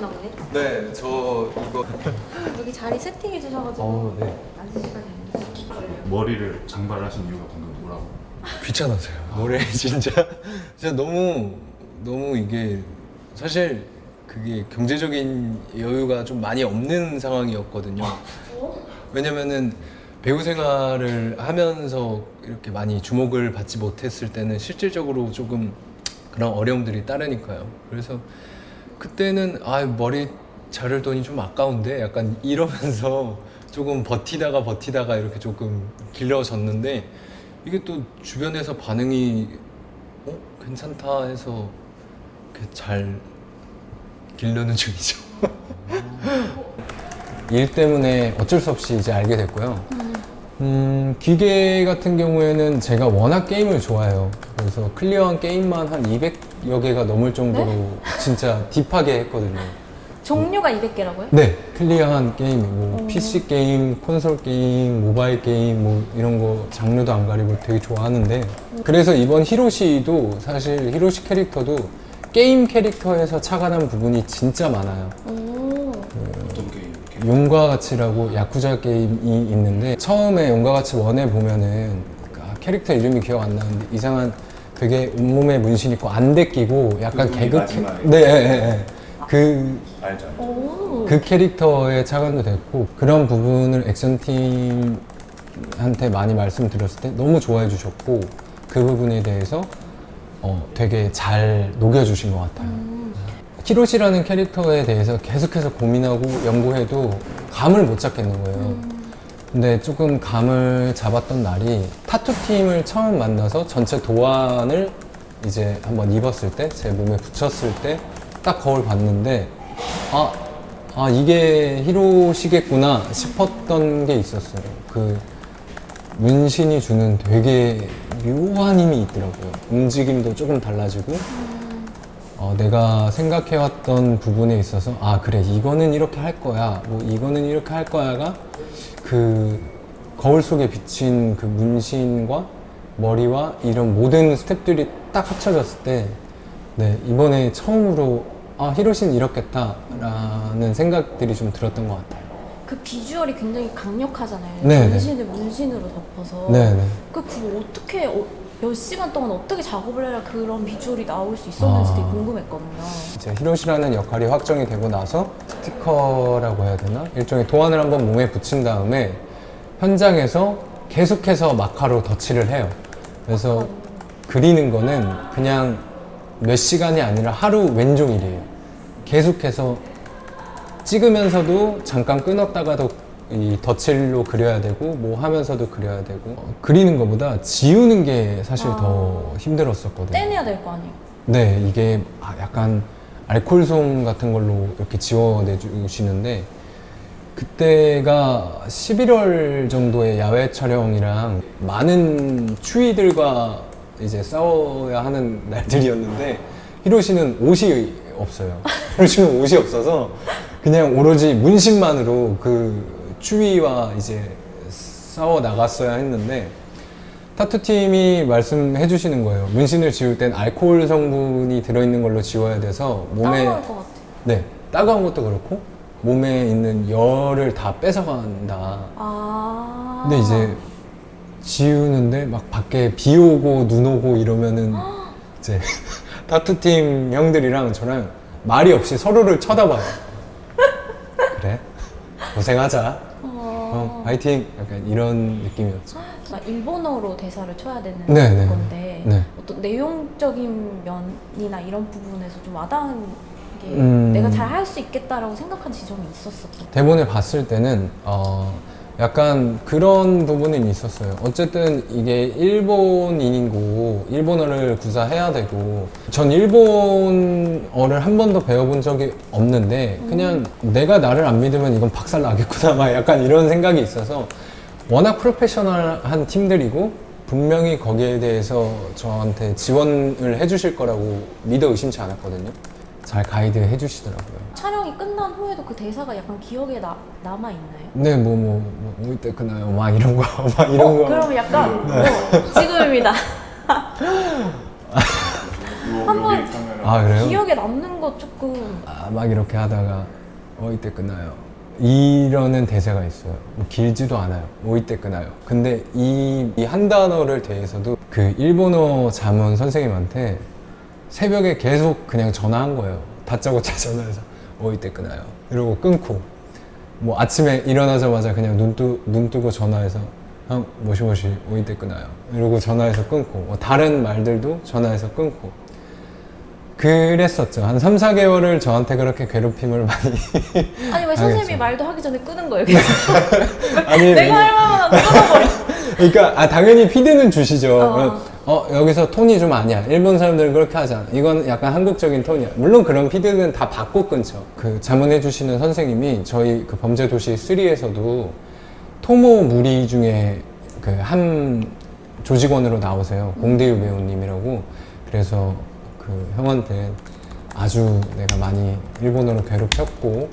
하셨나 보네. 네, 저 이거 여기 자리 세팅해 주셔가지고 어, 네. 앉을 시간이 머리를 장발하신 이유가 방금 뭐라고? 귀찮아서요. 노래 진짜 진짜 너무 너무 이게 사실 그게 경제적인 여유가 좀 많이 없는 상황이었거든요. 어? 왜냐면은 배우 생활을 하면서 이렇게 많이 주목을 받지 못했을 때는 실질적으로 조금 그런 어려움들이 따르니까요. 그래서 그때는 아 머리 자를 돈이 좀 아까운데 약간 이러면서 조금 버티다가 버티다가 이렇게 조금 길러졌는데 이게 또 주변에서 반응이 어 괜찮다 해서 잘 길르는 중이죠. 일 때문에 어쩔 수 없이 이제 알게 됐고요. 음, 기계 같은 경우에는 제가 워낙 게임을 좋아해요. 그래서 클리어한 게임만 한 200 여 개가 넘을 정도로 진짜 딥하게 했거든요. 종류가 200개라고요? 네, 클리어한 게임, 뭐 PC 게임, 콘솔 게임, 모바일 게임, 뭐 이런 거 장르도 안 가리고 되게 좋아하는데 그래서 이번 히로시도 사실 히로시 캐릭터도 게임 캐릭터에서 착안한 부분이 진짜 많아요. 오. 어떤 게임? 이렇게? 용과 같이라고 야쿠자 게임이 있는데 처음에 용과 같이 원에 보면은 아, 캐릭터 이름이 기억 안 나는데 이상한 되게 온몸에 문신 있고 안대 끼고 약간 그분이 개그 마지막에. 네, 네, 네. 그 알죠. 알죠. 오. 그 캐릭터에 착안도 됐고 그런 부분을 액션팀한테 많이 말씀드렸을 때 너무 좋아해 주셨고 그 부분에 대해서 어, 되게 잘 녹여주신 것 같아요. 히로시라는 캐릭터에 대해서 계속해서 고민하고 연구해도 감을 못 잡겠는 거예요. 근데 조금 감을 잡았던 날이 타투 팀을 처음 만나서 전체 도안을 이제 한번 입었을 때 제 몸에 붙였을 때 딱 거울 봤는데 아, 아 이게 히로시겠구나 싶었던 게 있었어요. 그 문신이 주는 되게 묘한 힘이 있더라고요. 움직임도 조금 달라지고 어, 내가 생각해왔던 부분에 있어서 아 그래 이거는 이렇게 할 거야 뭐 이거는 이렇게 할 거야가 그 거울 속에 비친 그 문신과 머리와 이런 모든 스텝들이 딱 합쳐졌을 때 네, 이번에 처음으로 아 히로시는 이렇겠다라는 생각들이 좀 들었던 것 같아요. 그 비주얼이 굉장히 강력하잖아요. 네, 네. 문신을 문신으로 덮어서. 네네. 그 그거 어떻게 어, 몇 시간 동안 어떻게 작업을 해야 그런 비주얼이 나올 수 있었는지 아. 되게 궁금했거든요. 이제 히로시라는 역할이 확정이 되고 나서 스티커라고 해야 되나? 일종의 도안을 한번 몸에 붙인 다음에 현장에서 계속해서 마카로 덧칠을 해요. 그래서 그리는 거는 그냥 몇 시간이 아니라 하루 왼종일이에요. 계속해서 찍으면서도 잠깐 끊었다가도 이 덧칠로 그려야 되고 뭐 하면서도 그려야 되고 어, 그리는 것보다 지우는 게 사실 아. 더 힘들었었거든요. 떼내야 될 거 아니에요. 네, 이게 아, 약간 알코올솜 같은 걸로 이렇게 지워내주시는데 그때가 11월 정도의 야외 촬영이랑 많은 추위들과 이제 싸워야 하는 날들이었는데 히로시는 옷이 없어요. 히로시는 옷이 없어서 그냥 오로지 문신만으로 그 추위와 이제 싸워 나갔어야 했는데 타투 팀이 말씀해 주시는 거예요. 문신을 지울 땐 알코올 성분이 들어있는 걸로 지워야 돼서 몸에 따가울 것 같아. 네 따가운 것도 그렇고 몸에 있는 열을 다 뺏어간다. 아. 근데 이제 지우는데 막 밖에 비 오고 눈 오고 이러면은 이제 타투 팀 형들이랑 저랑 말이 없이 서로를 쳐다봐요. 그래 고생하자. 어. 어, 파이팅. 약간 이런 느낌이었죠. 아, 일본어로 대사를 쳐야 되는 네, 네. 건데 네. 어떤 내용적인 면이나 이런 부분에서 좀 와닿은 게 음. 내가 잘 할 수 있겠다라고 생각한 지점이 있었었거든요. 대본을 봤을 때는 어 약간 그런 부분은 있었어요. 어쨌든 이게 일본인이고 일본어를 구사해야 되고 전 일본어를 한 번도 배워본 적이 없는데 그냥 내가 나를 안 믿으면 이건 박살 나겠구나 막 약간 이런 생각이 있어서 워낙 프로페셔널한 팀들이고 분명히 거기에 대해서 저한테 지원을 해주실 거라고 믿어 의심치 않았거든요. 잘 가이드 해주시더라고요. 촬영이 끝난 후에도 그 대사가 약간 기억에 나, 남아 있나요? 네, 뭐, 뭐, 뭐, 우리 때 그나요? 막 이런 거, 막 이런 거. 그럼 약간 네. 뭐, 지금입니다. 요 한번-. 아, 그래요? 기억에 남는 거 조금 아, 막 이렇게 하다가, 어, 이때 끝나요. 이러는 대사가 있어요. 뭐 길지도 않아요. 오이 때 끊어요. 근데 이한 단어를 대해서도 그 일본어 자문 선생님한테 새벽에 계속 그냥 전화한 거예요. 다짜고짜 전화해서 오이 때 끊어요. 이러고 끊고 뭐 아침에 일어나자마자 그냥 눈, 뜨, 눈 뜨고 전화해서 형 모시모시 오이 때 끊어요. 이러고 전화해서 끊고 뭐 다른 말들도 전화해서 끊고 그랬었죠. 한 3, 4개월을 저한테 그렇게 괴롭힘을 많이 아니 왜 선생님이. 말도 하기 전에 끄는 거예요? 아니 내가 할 말만 하고 끊어버려. 그러니까 아 당연히 피드는 주시죠. 어. 어 여기서 톤이 좀 아니야. 일본 사람들은 그렇게 하잖아. 이건 약간 한국적인 톤이야. 물론 그런 피드는 다 받고 끊죠. 그 자문해 주시는 선생님이 저희 그 범죄도시 3에서도 토모 무리 중에 그 한 조직원으로 나오세요. 공대유 배우님이라고. 그래서 그 형한테 아주 내가 많이 일본어로 괴롭혔고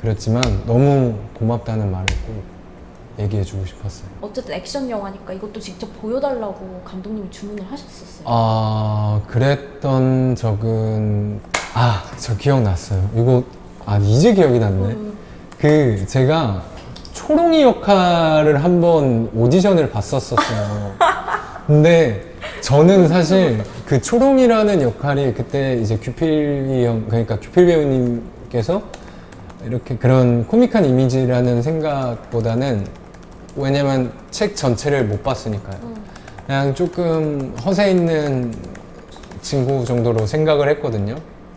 그랬지만 너무 고맙다는 말을 꼭 얘기해 주고 싶었어요. 어쨌든 액션 영화니까 이것도 직접 보여달라고 감독님이 주문을 하셨었어요. 아 그랬던 적은 아 저 기억났어요. 이거 아 이제 기억이 났네. 음. 그 제가 초롱이 역할을 한번 오디션을 봤었었어요. 근데 저는 사실 그 초롱이라는 역할이 그때 이제 규필이 형 그러니까 규필 배우님께서 이렇게 그런 코믹한 이미지라는 생각보다는 왜냐면 책 전체를 못 봤으니까요. 음. 그냥 조금 허세 있는 친구 정도로 생각을 했거든요.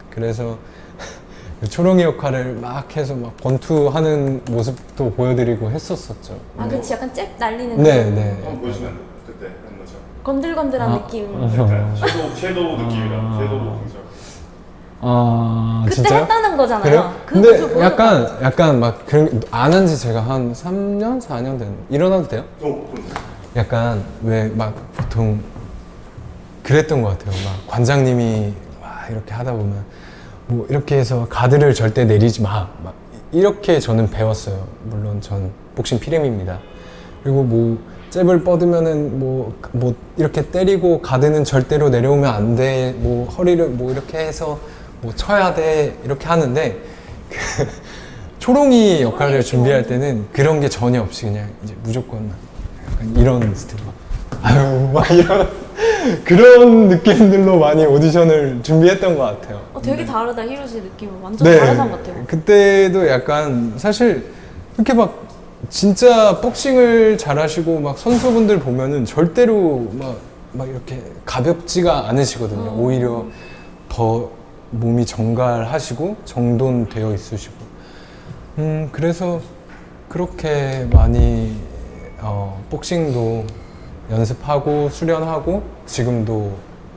그래서 그 초롱이 역할을 막 해서 막 권투하는 모습도 보여드리고 했었었죠. 아 그치 약간 잽 날리는 네, 그런 네. 한번 보여주면? 그때 한 거죠. 건들건들한 아. 느낌. 약간 섀도우 섀도우 느낌이라 아. 섀도우 동작. 아 그때 진짜요? 했다는 거잖아요. 그래요? 그 근데. 약간 약간 막 그런 안한 지 제가 한 3년 4년 된 일어나도 돼요? 어, 그럼 약간 왜 막 보통 그랬던 것 같아요. 막 관장님이 막 이렇게 하다 보면 뭐 이렇게 해서 가드를 절대 내리지 마. 막 이렇게 저는 배웠어요. 물론 전 복싱 피렘입니다. 그리고 뭐 잽을 뻗으면은 뭐, 뭐 이렇게 때리고 가드는 절대로 내려오면 안 돼. 뭐 허리를 뭐 이렇게 해서 뭐 쳐야 돼. 이렇게 하는데 그 초롱이 역할을 준비할 때는 그런 게 전혀 없이 그냥 이제 무조건 약간 이런 스타일 막 아유 막 이런 그런 느낌들로 많이 오디션을 준비했던 것 같아요. 어, 되게 다르다 히로시 느낌은 완전 다른 사람 같아요. 네. 그때도 약간 사실 이렇게 막 진짜 복싱을 잘하시고 막 선수분들 보면은 절대로 막, 막 이렇게 가볍지가 않으시거든요. 어. 오히려 더 몸이 정갈하시고 정돈되어 있으시고. 음, 그래서 그렇게 많이 어, 복싱도 연습하고 수련하고 지금도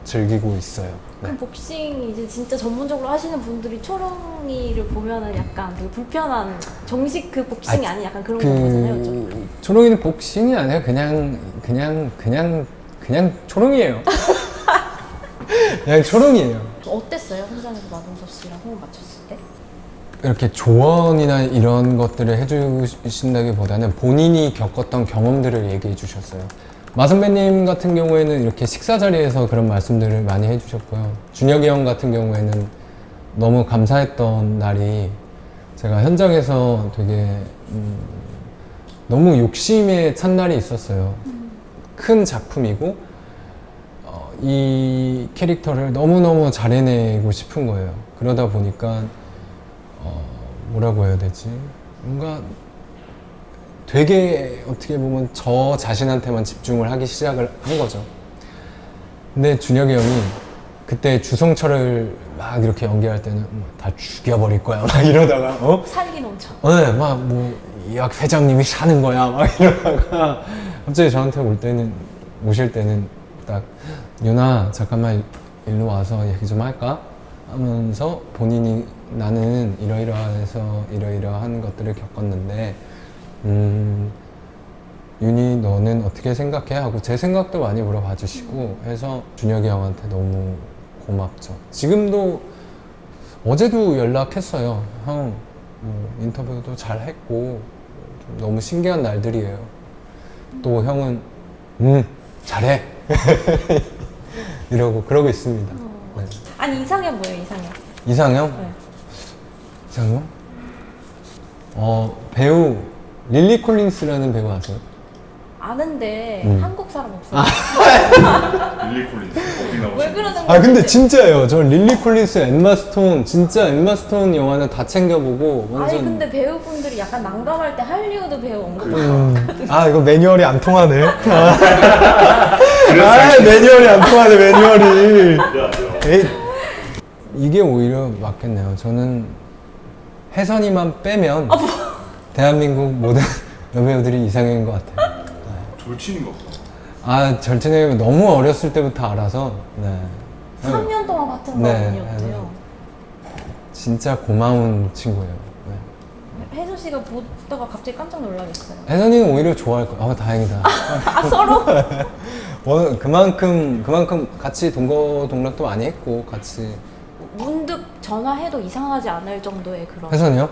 즐기고 있어요. 네. 그럼 복싱 이제 진짜 전문적으로 하시는 분들이 초롱이를 보면은 약간 되게 불편한 정식 그 복싱이 아, 아닌 약간 그런 거잖아요. 그죠? 그 초롱이는 복싱이 아니라 그냥 그냥 그냥 그냥 초롱이에요. 그냥 초롱이에요. 어땠어요? 현장에서 마동석 씨랑 호흡 맞췄을 때? 이렇게 조언이나 이런 것들을 해주신다기보다는 본인이 겪었던 경험들을 얘기해 주셨어요. 마 선배님 같은 경우에는 이렇게 식사 자리에서 그런 말씀들을 많이 해주셨고요. 준혁이 형 같은 경우에는 너무 감사했던 날이 제가 현장에서 되게 음, 너무 욕심에 찬 날이 있었어요. 큰 작품이고 어, 이 캐릭터를 너무너무 잘 해내고 싶은 거예요. 그러다 보니까 어, 뭐라고 해야 되지? 뭔가 되게 어떻게 보면 저 자신한테만 집중을 하기 시작을 한 거죠. 근데 준혁이 형이 그때 주성철을 막 이렇게 연기할 때는 뭐다 죽여버릴 거야 막 이러다가 어? 살기 넘쳐. 네, 막뭐이학 회장님이 사는 거야 막 이러다가 갑자기 저한테 올 때는 오실 때는 딱 유나 잠깐만 일로 와서 얘기 좀 할까? 하면서 본인이 나는 이러이러해서 이러이러한 것들을 겪었는데 음 윤이 너는 어떻게 생각해? 하고 제 생각도 많이 물어봐 주시고 해서 준혁이 형한테 너무 고맙죠. 지금도 어제도 연락했어요. 형 뭐, 인터뷰도 잘 했고 좀 너무 신기한 날들이에요. 또 형은 음 잘해 이러고 그러고 있습니다 네. 아니 이상형 뭐예요 이상형? 이상형 네. 이상형 어, 배우 릴리 콜린스라는 배우 아세요? 아는데 음. 한국 사람 없어요. 릴리 콜린스 왜 그러는 거지? 아 근데 진짜예요. 저 릴리 콜린스, 엠마 스톤 진짜 엠마 스톤 영화는 다 챙겨보고 완전. 아니 근데 배우분들이 약간 난감할 때 할리우드 배우 언급. 음, 아 이거 매뉴얼이 안 통하네. 그래서 아 매뉴얼이 안 통하네 매뉴얼이. 에이, 이게 오히려 맞겠네요. 저는 혜선이만 빼면 대한민국 모든 여배우들이 이상형인 것 같아요. 절친인가 보다. 아 절친이 너무 어렸을 때부터 알아서 네. 3년 동안 같은 네, 반이었대요. 진짜 고마운 친구예요. 네. 혜수 씨가 보다가 갑자기 깜짝 놀라겠어요. 혜선이는 오히려 좋아할 거야. 아 다행이다. 아 서로? 어, 그만큼 그만큼 같이 동거 동락도 많이 했고 같이 문득 전화해도 이상하지 않을 정도의 그런. 혜선이요?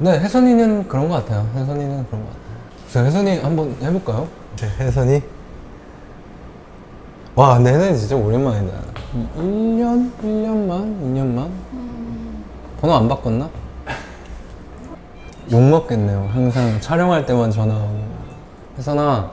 네 혜선이는 그런 것 같아요. 혜선이는 그런 것 같아요. 그래서 혜선이 한번 해볼까요? 네, 혜선이. 와 혜선이 진짜 오랜만이다. 1년? 1년만? 2년만? 번호 안 바꿨나? 욕 먹겠네요. 항상 촬영할 때만 전화하고. 혜선아